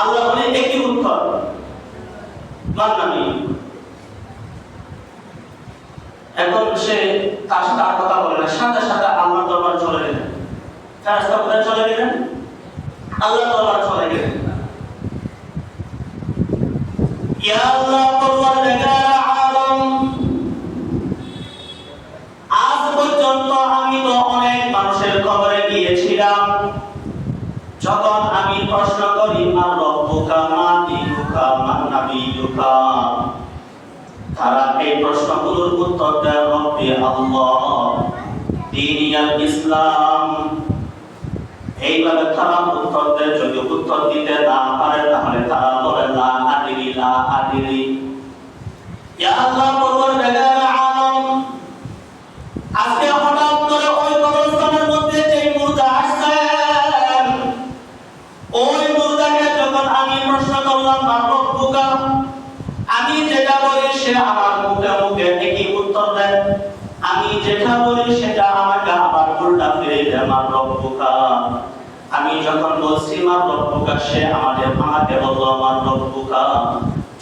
আল্লাহ বলে একই উত্তর মান নামি এখন সে তার সাথে আর কথা বলে না। সাথে সাথে আল্লাহ দরবার চলে গেলেন। ফেরেশতা কোথায় চলে গেলেন? আল্লাহ দরবার চলে গেলেন। ইয়া আল্লাহ পরওয়ারদিগার যখন আমি প্রশ্ন করি তারা এই প্রশ্নগুলোর উত্তর ইসলাম। এইভাবে তারা উত্তর দেয়, যদি উত্তর দিতে না পারে, তাহলে তারা বলে, লা লা ইয়া আল্লাহ আমার মুখে মুখে একই উত্তর দেয়, আমি যেটা বলি সেটা আমাকে আবার উল্টা ফিরে দেয় মা রব্বুকা। আমি যখন বলছি মা রব্বুকা, সে আমাদের, আমাকে বলল মা রব্বুকা।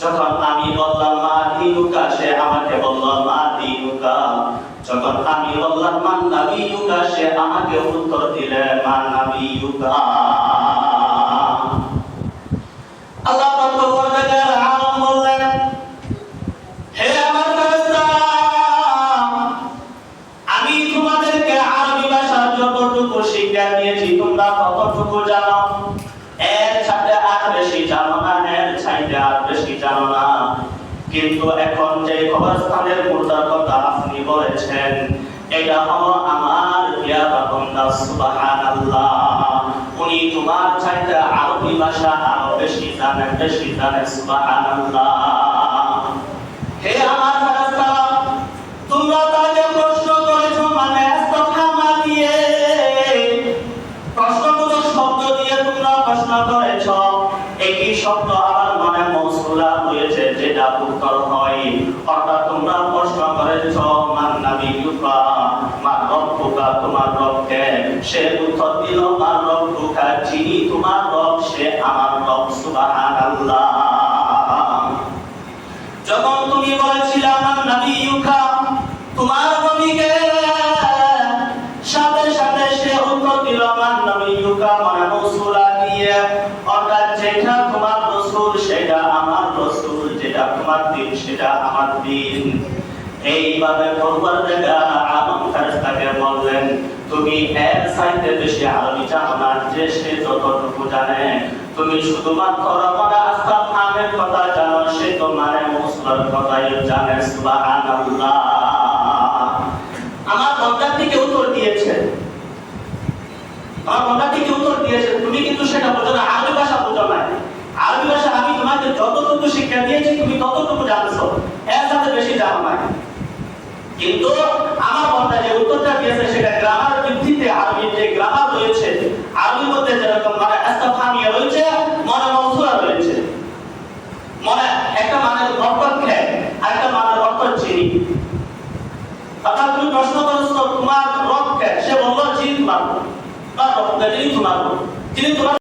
যখন আমি বললাম, মা দিনুকা, সে আমাকে বলল, মা দিনুকা। যখন আমি বললাম মান নাবিয়ুকা সে আমাকে উত্তর দিলে মান নাবিয়ুকা আল্লাহ পাক পরওয়ারদিগার ততটুকু জানো? এর সাথে আর বেশি জানো না, এর চাইতে আর বেশি জানো না। কিন্তু এখন যে কবরস্থানের মুর্দার কথা আপনি বলেছেন, এটা হলো আমার পিয়ারা বান্দা, সুবহানাল্লাহ। উনি তোমার চাইতে আরবি ভাষা আরও বেশি জানেন বেশি জানেন, সুবহানাল্লাহ। হে আমার প্রশ্ন করেছ, একই শব্দ আবার মানে মৌসুলা হয়েছে, যেটা উত্তর হয়। অর্থাৎ তোমরা প্রশ্ন করেছ মান নাবিয়ুকা তোমার রবকে? সে উত্তর দিল মান রব্বুকা যিনি তোমার রব, সে আমার রব, সুবহানাল্লাহ। যখন তুমি বলেছিলে আমার নবী ইউকা তোমার নবীকে সাথে সাথে সে উত্তর দিল আমার নবী সেটা আমার দিন। এইভাবে বললেন, তুমি এর চাইতে বেশি আরবি জানো না যে সে যতটুকু জানে। তুমি শুধুমাত্র আমের কথা জানো, সে মুসলার কথাই জানে আমার উত্তর দিয়েছে। আমার বন্ধার থেকে উত্তর দিয়েছে। তুমি কিন্তু সেটা বোঝো না আরবি ভাষা বোঝো না আরবি ভাষা আমি তোমাকে যতটুকু শিক্ষা দিয়েছি তুমি ততটুকু জানছো এর সাথে বেশি জানো না কিন্তু আমার বন্ধা যে উত্তরটা দিয়েছে সেটা গ্রামার ভিত্তিতে আরবি যে গ্রামার রয়েছে আরবির মধ্যে যেরকম মানে ইস্তাফহামিয়া রয়েছে, মনে মৌসুলা রয়েছে। মনে একটা মানে অর্থ খেয়ে আর একটা মানে অর্থ চিনি অর্থাৎ তুমি প্রশ্ন করছ, তোমার রব কে? সে বলল, যিনি তোমার বা রব কে? যিনি তোমার যিনি তোমার